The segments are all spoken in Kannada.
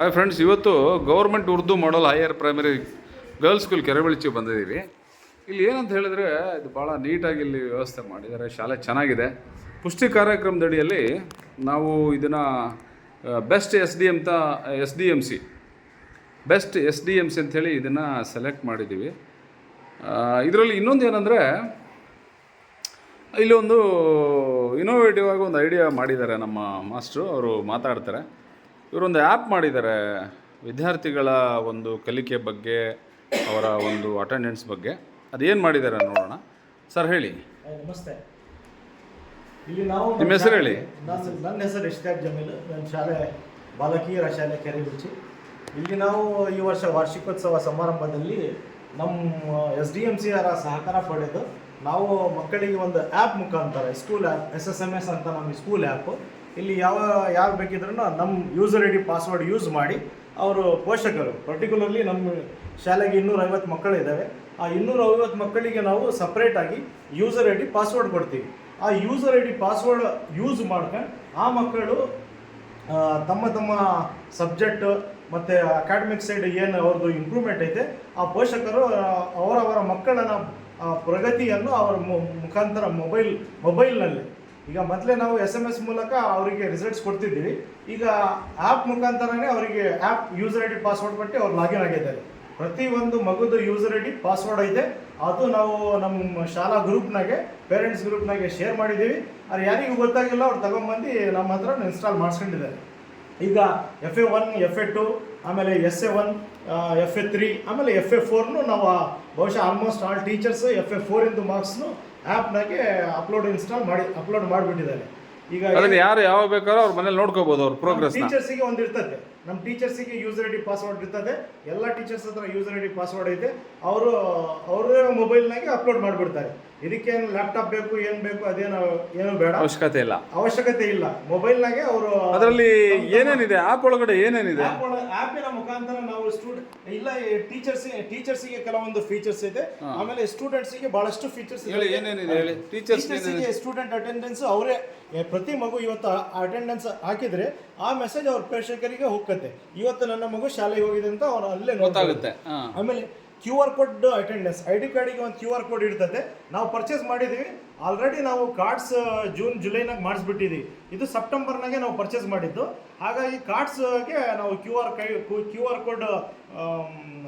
ಹಾಯ್ ಫ್ರೆಂಡ್ಸ್, ಇವತ್ತು government Urdu model higher primary girls school Kerebelachi ಬಂದಿದ್ದೀವಿ. ಇಲ್ಲಿ ಏನಂತ ಹೇಳಿದ್ರೆ, ಇದು ಭಾಳ ನೀಟಾಗಿ ಇಲ್ಲಿ ವ್ಯವಸ್ಥೆ ಮಾಡಿದ್ದಾರೆ, ಶಾಲೆ ಚೆನ್ನಾಗಿದೆ. ಪುಷ್ಟಿ ಕಾರ್ಯಕ್ರಮದಡಿಯಲ್ಲಿ ನಾವು ಇದನ್ನು ಬೆಸ್ಟ್ ಎಸ್ ಡಿ ಎಂ ತ S D M C best S D M C ಅಂಥೇಳಿ ಇದನ್ನು ಸೆಲೆಕ್ಟ್ ಮಾಡಿದ್ದೀವಿ. ಇದರಲ್ಲಿ ಇನ್ನೊಂದು ಏನಂದರೆ, ಇಲ್ಲಿ ಒಂದು ಇನೋವೇಟಿವ್ ಆಗಿ ಒಂದು ಐಡಿಯಾ ಮಾಡಿದ್ದಾರೆ ನಮ್ಮ ಮಾಸ್ಟ್ರು, ಅವರು ಮಾತಾಡ್ತಾರೆ. ಇವರೊಂದು ಆ್ಯಪ್ ಮಾಡಿದ್ದಾರೆ. ವಿದ್ಯಾರ್ಥಿಗಳ ಒಂದು ಕಲಿಕೆ ಬಗ್ಗೆ ಅವರ ಒಂದು ಅಟೆಂಡೆನ್ಸ್ ಬಗ್ಗೆ. ಅದೇನು ಮಾಡಿದ್ದಾರೆ ನೋಡೋಣ. ಸರ್ ಹೇಳಿ. ನಮಸ್ತೆ. ಇಲ್ಲಿ ನಾವು ನಿಮ್ಮ ಹೆಸರು ಹೇಳಿ. ನನ್ನ ನನ್ನ ಹೆಸರು ಇಷ್ಟಾಗ್ ಜಮೀಲ್. ನನ್ನ ಶಾಲೆ ಬಾಲಕಿಯರ ಶಾಲೆ ಕೆರೆಗುಚ್ಚಿ ಇಲ್ಲಿ ನಾವು ಈ ವರ್ಷ ವಾರ್ಷಿಕೋತ್ಸವ ಸಮಾರಂಭದಲ್ಲಿ ನಮ್ಮ ಎಸ್ ಡಿ ಎಂ ಸಿ ಅವರ ಸಹಕಾರ ಪಡೆದು ನಾವು ಮಕ್ಕಳಿಗೆ ಒಂದು ಆ್ಯಪ್ ಮುಖಾಂತರ school app S S M S ಅಂತ ನಮ್ಮ ಸ್ಕೂಲ್ ಆ್ಯಪ್ ಇಲ್ಲಿ ಯಾವ ಯಾರು ಬೇಕಿದ್ರೂ ನಮ್ಮ user I D password use ಮಾಡಿ ಅವರು ಪೋಷಕರು ಪರ್ಟಿಕ್ಯುಲರ್ಲಿ ನಮ್ಮ ಶಾಲೆಗೆ ಇನ್ನೂರ ಐವತ್ತು ಮಕ್ಕಳಿದ್ದಾವೆ ಆ ಇನ್ನೂರ ಐವತ್ತು ಮಕ್ಕಳಿಗೆ ನಾವು ಸಪ್ರೇಟಾಗಿ ಯೂಸರ್ ಐ ಡಿ ಪಾಸ್ವರ್ಡ್ ಕೊಡ್ತೀವಿ. ಆ user I D password use ಮಾಡ್ಕೊಂಡು ಆ ಮಕ್ಕಳು ತಮ್ಮ ತಮ್ಮ ಸಬ್ಜೆಕ್ಟ್ ಮತ್ತು ಅಕಾಡೆಮಿಕ್ ಸೈಡ್ ಏನು ಅವ್ರದ್ದು ಇಂಪ್ರೂವ್ಮೆಂಟ್ ಐತೆ, ಆ ಪೋಷಕರು ಅವರವರ ಮಕ್ಕಳನ್ನ ಪ್ರಗತಿಯನ್ನು ಅವರ ಮುಖಾಂತರ ಮೊಬೈಲ್, ಮೊಬೈಲ್ನಲ್ಲಿ. ಈಗ ಮೊದಲೇ ನಾವು ಎಸ್ ಎಂ ಎಸ್ ಮೂಲಕ ಅವರಿಗೆ ರಿಸಲ್ಟ್ಸ್ ಕೊಡ್ತಿದ್ದೀವಿ. ಈಗ ಆ್ಯಪ್ ಮುಖಾಂತರನೇ ಅವರಿಗೆ app user I D password ಕೊಟ್ಟು ಅವ್ರು ಲಾಗಿನ್ ಆಗಿದ್ದಾರೆ. ಪ್ರತಿ ಒಂದು ಮಗುದು ಯೂಸರ್ ಐ ಡಿ ಪಾಸ್ವರ್ಡ್ ಐತೆ. ಅದು ನಾವು ನಮ್ಮ ಶಾಲಾ ಗ್ರೂಪ್ನಾಗೆ ಪೇರೆಂಟ್ಸ್ ಗ್ರೂಪ್ನಾಗೆ ಶೇರ್ ಮಾಡಿದ್ದೀವಿ. ಅದು ಯಾರಿಗೂ ಗೊತ್ತಾಗಿಲ್ಲ, ಅವ್ರು ತಗೊಂಬಂದು ನಮ್ಮ ಹತ್ರ ಇನ್ಸ್ಟಾಲ್ ಮಾಡಿಸ್ಕೊಂಡಿದ್ದಾರೆ. ಈಗ F A one F A two ಆಮೇಲೆ S A one F A three ಆಮೇಲೆ ಎಫ್ ಎ ಫೋರ್ನು ನಾವು ಬಹುಶಃ almost all teachers F A four ಇಂದು ಮಾರ್ಕ್ಸ್ನು ಆ್ಯಪ್ನಾಗೆ ಅಪ್ಲೋಡ್ ಇನ್ಸ್ಟಾಲ್ ಮಾಡಿ ಅಪ್ಲೋಡ್ ಮಾಡಿಬಿಟ್ಟಿದ್ದಾರೆ. ಈಗ ಯಾರು ಯಾವಾಗ ಬೇಕಾದ್ರೂ ಅವ್ರ ಮನೇಲಿ ನೋಡ್ಕೋಬೋದು ಅವ್ರ ಪ್ರೋಗ್ರೆಸ್ ಟೀಚರ್ಸಿಗೆ ಒಂದು ಇರ್ತದೆ ನಮ್ಮ ಟೀಚರ್ಸಿಗೆ ಯೂಸರ್ ಐ ಡಿ ಪಾಸ್ವರ್ಡ್ ಇರ್ತದೆ. ಎಲ್ಲ ಟೀಚರ್ಸ್ ಹತ್ರ ಯೂಸರ್ ಐ ಡಿ ಪಾಸ್ವರ್ಡ್ ಐತೆ. ಅವರು ಅವರೇ ಮೊಬೈಲ್ನಾಗೆ ಅಪ್ಲೋಡ್ ಮಾಡಿಬಿಡ್ತಾರೆ. ಇದಕ್ಕೇನು ಲ್ಯಾಪ್ಟಾಪ್ ಬೇಕು ಏನು ಬೇಕು ಅದೇನು ಏನು ಬೇಡ. ಅವಶ್ಯಕತೆ ಇಲ್ಲ. ಅವಶ್ಯಕತೆ ಇಲ್ಲ. ಮೊಬೈಲ್ನಾಗೆ ಅವರು ಅದರಲ್ಲಿ ಏನೇನಿದೆ? ಆ್ಯಪ್ ಒಳಗಡೆ ಏನೇನಿದೆ? ಆ್ಯಪಿನ ಮುಖಾಂತರ ನಾವು ಸ್ಟೂಡೆಂಟ್ ಇಲ್ಲ ಟೀಚರ್ಸ್ ಟೀಚರ್ಸಿಗೆ ಕೆಲವೊಂದು ಫೀಚರ್ಸ್ ಇದೆ. ಆಮೇಲೆ ಸ್ಟೂಡೆಂಟ್ಸಿಗೆ ಬಹಳಷ್ಟು ಫೀಚರ್ಸ್ ಹೇಳಿ ಏನೇನಿದೆ ಹೇಳಿ? ಟೀಚರ್ಸ್ ಟೀಚರ್ಸಿಗೆ ಸ್ಟೂಡೆಂಟ್ ಅಟೆಂಡೆನ್ಸ್ ಅವರೇ ಪ್ರತಿ ಮಗು ಇವತ್ತು ಅಟೆಂಡೆನ್ಸ್ ಹಾಕಿದ್ರೆ ಆ ಮೆಸೇಜ್ ಅವ್ರ ಪ್ರೇಕ್ಷಕರಿಗೆ ಹೋಗ್ತದೆ. ಇವತ್ತು ನನ್ನ ಮಗು ಶಾಲೆಗೆ ಹೋಗಿದೆ ಅಂತ ಅವ್ರು ಅಲ್ಲೇ ಗೊತ್ತಾಗುತ್ತೆ. ಆಮೇಲೆ Q R code attendance I D ಕಾರ್ಡಿಗೆ ಒಂದು ಕ್ಯೂ ಆರ್ ಕೋಡ್ ಇರ್ತದೆ. ನಾವು ಪರ್ಚೇಸ್ ಮಾಡಿದ್ದೀವಿ ಆಲ್ರೆಡಿ ನಾವು ಕಾರ್ಡ್ಸ್ ಜೂನ್ ಜುಲೈನಾಗ ಮಾಡಿಸ್ಬಿಟ್ಟಿದ್ದೀವಿ ಇದು ಸೆಪ್ಟೆಂಬರ್ನಾಗೆ ನಾವು ಪರ್ಚೇಸ್ ಮಾಡಿದ್ದು. ಹಾಗಾಗಿ ಕಾರ್ಡ್ಸ್ಗೆ ನಾವು ಕ್ಯೂ ಆರ್ ಕೈ ಕ್ಯೂ ಆರ್ ಕೋಡ್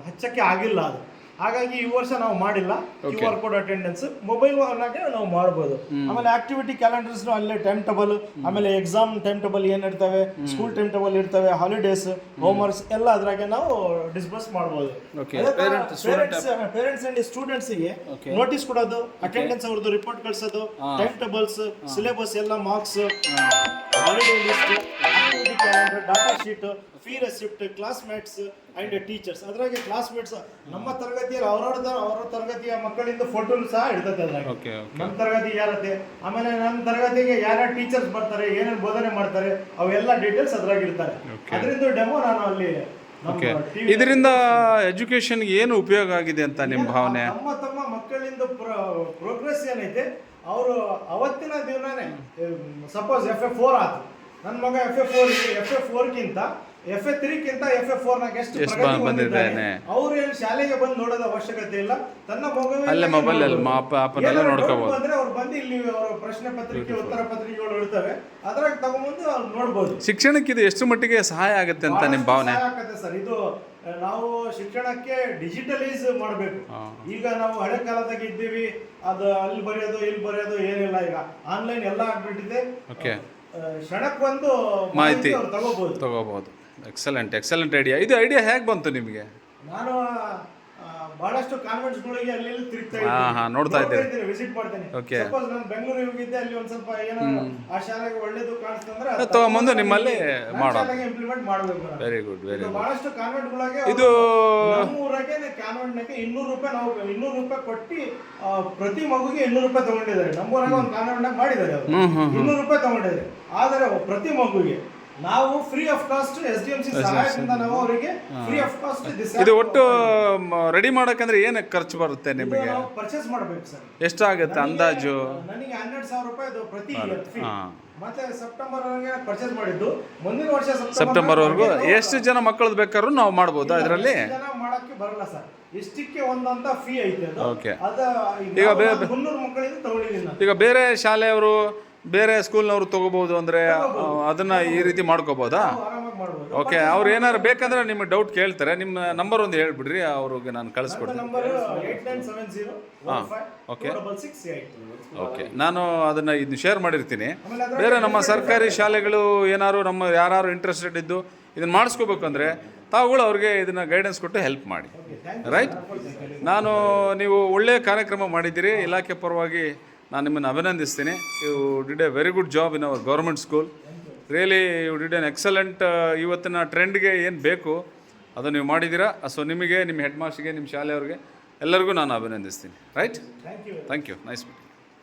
ಹಚ್ಚಕ್ಕೆ ಆಗಿಲ್ಲ ಅದು. ಹಾಗಾಗಿ ಈ ವರ್ಷ ನಾವು ಮಾಡಿಲ್ಲ Q R code attendance. Mobile ನಾವು ಮಾಡಬಹುದು ಆಮೇಲೆ ಆಕ್ಟಿವಿಟಿ ಕ್ಯಾಲೆಂಡರ್ಸ್ ಅಲ್ಲೇ ಟೈಮ್ ಟೇಬಲ್ ಆಮೇಲೆ ಎಕ್ಸಾಮ್ ಟೈಮ್ ಟೇಬಲ್ ಏನ್ ಇರ್ತವೆ ಸ್ಕೂಲ್ ಟೈಮ್ ಟೇಬಲ್ ಇರ್ತವೆ ಹಾಲಿಡೇಸ್ ಹೋಮ್ವರ್ಕ್ಸ್ ಎಲ್ಲ ಅದ್ರಾಗೆ ನಾವು ಡಿಸ್ಬಸ್ ಮಾಡಬಹುದು ಪೇರೆಂಟ್ಸ್ ಅಂಡ್ ಸ್ಟೂಡೆಂಟ್ಸ್ಗೆ ನೋಟಿಸ್ ಕೊಡೋದು ಅಟೆಂಡೆನ್ಸ್ ಅವ್ರದ್ದು ರಿಪೋರ್ಟ್ ಕಳ್ಸೋದು ಟೈಮ್ ಟೇಬಲ್ಸ್ ಸಿಲೆಬಸ್ ಎಲ್ಲ marks holiday list calendar data sheet fee receipt classmates and teachers ಅದ್ರಾಗೆ ಕ್ಲಾಸ್ಮೇಟ್ಸ್ ನಮ್ಮ ತರಗತಿಯಲ್ಲಿ ಅವರವ್ರದ ಅವರ ತರಗತಿಯ ಮಕ್ಕಳಿಂದ ಫೋಟೋನು ಸಹ ಇಡ್ತದೆ ಅದ್ರಾಗೆ. ನಮ್ಮ ತರಗತಿ ಯಾರತ್ತೆ ಆಮೇಲೆ ನಮ್ಮ ತರಗತಿಗೆ ಯಾರ್ಯಾರು ಟೀಚರ್ಸ್ ಬರ್ತಾರೆ ಏನೇನು ಬೋಧನೆ ಮಾಡ್ತಾರೆ ಅವೆಲ್ಲ ಡೀಟೇಲ್ಸ್ ಅದ್ರಾಗ ಇರ್ತಾರೆ. ಅದರಿಂದ ಡೆಮೋ ನಾನು ಅಲ್ಲಿ ಓಕೆ ಇದರಿಂದ ಎಜುಕೇಶನ್ ಏನು ಉಪಯೋಗ ಆಗಿದೆ ಅಂತ ನಿಮ್ಮ ಭಾವನೆ? ನಮ್ಮ ತಮ್ಮ ಮಕ್ಕಳಿಂದ ಪ್ರೋಗ್ರೆಸ್ ಏನೈತೆ? ಅವರು ಅವತ್ತಿನ ದಿನಾನೇ ಸಪೋಸ್ ಎಫ್ ಎ ಫೋರ್ ಆಯ್ತು ನನ್ನ ಮಗ F A four F A ಫೋರ್ಗಿಂತ F A ತ್ರೀಕ್ಕಿಂತ ಎಫ್ ಎ ಫೋರ್ನಾಗ ಎಷ್ಟು ಎಷ್ಟು ಪ್ರಗತಿ ಬಂದಿದ್ದಾನೆ. ಅವ್ರು ಏನು ಶಾಲೆಗೆ ಬಂದು ನೋಡೋದ ಅವಶ್ಯಕತೆ ಇಲ್ಲ. ತನ್ನ ಮಗುವಿನ ಅಲ್ಲೇ ಮೊಬೈಲ್ ಅಲ್ಲಿ ಅಪ್ಪ- ಅಪ್ಪನೆಲ್ಲ ಏನಾದ್ರು ನೋಡ್ಕೋಬೋದು. ಬಂದ್ರೆ ಅವ್ರು ಬಂದು ಇಲ್ಲಿ ಅವರ ಪ್ರಶ್ನೆ ಪತ್ರಿಕೆ ಉತ್ತರ ಪತ್ರಿಕೆಗಳು ಇರ್ತವೆ. ಅದ್ರಾಗ ತಗೊಂಬಂದು ಅವ್ರು ನೋಡ್ಬೋದು. ಶಿಕ್ಷಣಕ್ಕೆ ಇದು ಎಷ್ಟು ಮಟ್ಟಿಗೆ ಸಹಾಯ ಆಗುತ್ತೆ ಅಂತ ನಿಮ್ಮ ಭಾವನೆ? ಸರ್. ಇದು ಆ, ನಾವು ಶಿಕ್ಷಣಕ್ಕೆ ಡಿಜಿಟಲೈಸ್ ಮಾಡಬೇಕು. ಈಗ ನಾವು ಹಳೆ ಕಾಲದಾಗ ಇದ್ದೀವಿ. ಅದು ಅಲ್ಲಿ ಬರೆಯೋದು ಇಲ್ಲಿ ಬರೆಯೋದು ಏನಿಲ್ಲ ಈಗ ಆನ್ಲೈನ್ ಎಲ್ಲ ಆಗ್ಬಿಟ್ಟಿದೆ. ಓಕೆ ಕ್ಷಣಕ್ಕೊಂದು ಮಾಹಿತಿ. ಮಾಹಿತಿ ತಗೋಬಹುದು ತಗೋಬಹುದು ಎಕ್ಸಲೆಂಟ್ ಎಕ್ಸಲೆಂಟ್ ಐಡಿಯಾ ಇದು ಐಡಿಯಾ ಹೇಗೆ ಬಂತು ನಿಮಗೆ? ನಾನು ಬಹಳಷ್ಟು ಕಾನ್ವೆಂಟ್ಸ್ ಗಳಿಗೆ ಅಲ್ಲಿ ಇಲ್ಲಿ ತಿರುಗ್ತಾ ಹಾ, ಹಾ, ನೋಡ್ತಾ ಇದ್ದೀರಿ. ವಿಸಿಟ್ ಮಾಡ್ತೀನಿ. Okay. ಸಪೋಸ್ ನಾನು ಬೆಂಗಳೂರಿಗೆ ಹೋಗಿದ್ದೆ ಅಲ್ಲಿ ಒಂದ್ ಸ್ವಲ್ಪ ಏನೋ ಆ ಶಾಲೆಗೆ ಒಳ್ಳೇದು ಕಾಣಿಸ್ತಂದ್ರೆ ಅದು ತಗೊಂಬಂದು ನಿಮ್ಮಲ್ಲಿ ಮಾಡೋದು. ಇಂಪ್ಲಿಮೆಂಟ್ ಮಾಡಬೇಕು ವೆರಿ ಗುಡ್ ವೆರಿ ಗುಡ್ ಬಹಳಷ್ಟು ಕಾನ್ವೆಂಟ್ ಗಳಿಗೆ ಇದು ನಮ್ಮೂರಾಗೆ ಕಾನ್ವೆಂಟ್ ನಾಗೆ ಇನ್ನೂರು ರೂಪಾಯಿ ನಾವು ಇನ್ನೂರು ರೂಪಾಯಿ ಕೊಟ್ಟಿ ಆ, ಪ್ರತಿ ಮಗುಗೆ ಇನ್ನೂರು ರೂಪಾಯಿ ತಗೊಂಡಿದ್ದಾರೆ. ನಮ್ಮೂರಾಗ ಒಂದು ಕಾನ್ವೆಂಟ್ ನಾಗ ಮಾಡಿದ್ದಾರೆ ಅವರು. ಇನ್ನೂರು ರೂಪಾಯಿ ತಗೊಂಡಿದ್ದಾರೆ. ಆದರೆ ಪ್ರತಿ ಮಗುಗೆ ನಾವು free of cost S D M C ಸಹಾಯದಿಂದ ನಾವು ಅವರಿಗೆ ಫ್ರೀ ಆಫ್ ಕಾಸ್ಟ್ ಇದು ಒಟ್ಟು ರೆಡಿ ಮಾಡಕಂದ್ರೆ ಏನು ಖರ್ಚು ಬರುತ್ತೆ ನಿಮಗೆ? ನಾವು ಪರ್ಚೇಸ್ ಮಾಡಬೇಕು ಸರ್. ಎಷ್ಟಾಗುತ್ತೆ ಅಂದಾಜು? ನನಗೆ ಹನ್ನೆರಡು ಸಾವಿರ ರೂಪಾಯಿ ಅದು ಪ್ರತಿ ಫೀ ಮತ್ತೆ ಸೆಪ್ಟೆಂಬರ್ ವರೆಗೆ ಪರ್ಚೇಸ್ ಮಾಡಿದ್ದು. ಮುಂದಿನ ವರ್ಷ ಸೆಪ್ಟೆಂಬರ್ವರೆಗೂ ಎಷ್ಟು ಜನ ಮಕ್ಕಳದ್ದು ಬೇಕಾದ್ರೂ ನಾವು ಮಾಡ್ಬೋದಾ ಅದರಲ್ಲಿ? ಜನ ಮಾಡಕ್ಕೆ ಬರಲ್ಲ ಸರ್. ಇಷ್ಟಕ್ಕೆ ಒಂದಂತ ಫೀ ಐತೆ ಅದು. Okay. ಅದ ಈಗ ಬೇ- ಮುನ್ನೂರು ಮಕ್ಕಳಿಂದ ತಗೊಂಡಿದ್ದೀನಿ ನಾನು ಈಗ ಬೇರೆ ಶಾಲೆಯವರು ಬೇರೆ ಸ್ಕೂಲ್ನವ್ರು ತಗೋಬಹುದು ಅಂದ್ರೆ ಅದನ್ನು ಈ ರೀತಿ ಮಾಡ್ಕೋಬೋದಾ? ಓಕೆ ಅವ್ರು ಏನಾದ್ರು ಬೇಕಂದ್ರೆ ನಿಮ್ಗೆ ಡೌಟ್ ಕೇಳ್ತಾರೆ. ನಿಮ್ಮ ನಂಬರ್ ಒಂದು ಹೇಳ್ಬಿಡ್ರಿ ಅವ್ರಿಗೆ ನಾನು ಕಳಿಸ್ಕೊಡ್ತೀನಿ. ಹಾಂ ಓಕೆ ಓಕೆ ನಾನು ಅದನ್ನ ಇದನ್ನ ಶೇರ್ ಮಾಡಿರ್ತೀನಿ. ಬೇರೆ ನಮ್ಮ ಸರ್ಕಾರಿ ಶಾಲೆಗಳು ಏನಾದ್ರು ನಮ್ಮ ಯಾರು ಇಂಟ್ರೆಸ್ಟೆಡ್ ಇದ್ದು ಇದನ್ನ ಮಾಡಿಸ್ಕೋಬೇಕು ತಾವುಗಳು ಅವ್ರಿಗೆ ಇದನ್ನ ಗೈಡೆನ್ಸ್ ಕೊಟ್ಟು ಹೆಲ್ಪ್ ಮಾಡಿ. ರೈಟ್ ನಾನು ನೀವು ಒಳ್ಳೆಯ ಕಾರ್ಯಕ್ರಮ ಮಾಡಿದ್ದೀರಿ ಇಲಾಖೆ ಪರವಾಗಿ ನಾನು ನಿಮ್ಮನ್ನು ಅಭಿನಂದಿಸ್ತೀನಿ. You did a very good job in our government school really you did an excellent ಇವತ್ತಿನ ಟ್ರೆಂಡ್ಗೆ ಏನು ಬೇಕು ಅದು ನೀವು ಮಾಡಿದ್ದೀರಾ? ಸೊ ನಿಮಗೆ ನಿಮ್ಮ ಹೆಡ್ ಮಾಸ್ಟ್ರಿಗೆ ನಿಮ್ಮ ಶಾಲೆಯವ್ರಿಗೆ ಎಲ್ಲರಿಗೂ ನಾನು ಅಭಿನಂದಿಸ್ತೀನಿ. Right thank you thank you nice meeting